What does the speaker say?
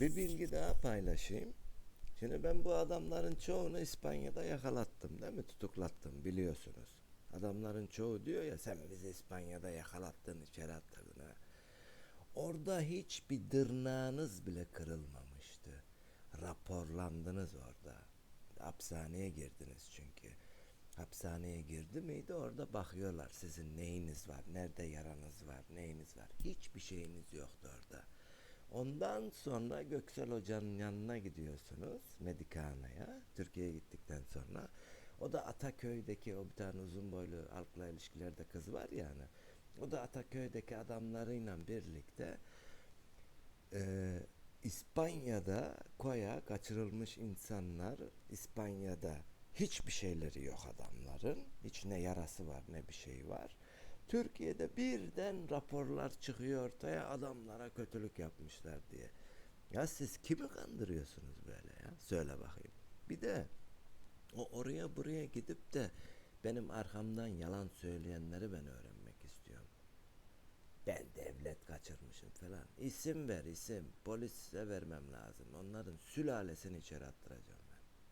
Bir bilgi daha paylaşayım. Şimdi ben bu adamların çoğunu İspanya'da yakalattım değil mi? Tutuklattım biliyorsunuz. Adamların çoğu diyor ya sen bizi İspanya'da yakalattın içeri attırdın ha. Orada hiçbir dırnağınız bile kırılmamıştı. Raporlandınız orada. Hapishaneye girdiniz çünkü. Hapishaneye girdi miydi orada bakıyorlar sizin neyiniz var, nerede yaranız var, neyiniz var. Hiçbir şeyiniz yoktu orada. Ondan sonra Göksel Hoca'nın yanına gidiyorsunuz Medikana'ya Türkiye'ye gittikten sonra. O da Ataköy'deki o bir tane uzun boylu halkla ilişkilerde kız var yani. O da Ataköy'deki adamlarıyla birlikte e, İspanya'da koya kaçırılmış insanlar İspanya'da hiçbir şeyleri yok adamların. Hiç ne yarası var ne bir şey var. Türkiye'de birden raporlar çıkıyor ortaya adamlara kötülük yapmışlar diye. Ya siz kimi kandırıyorsunuz böyle ya? Söyle bakayım. Bir de o oraya buraya gidip de benim arkamdan yalan söyleyenleri ben öğrenmek istiyorum. Ben devlet kaçırmışım falan. İsim ver isim. Polise vermem lazım. Onların sülalesini içeri attıracağım.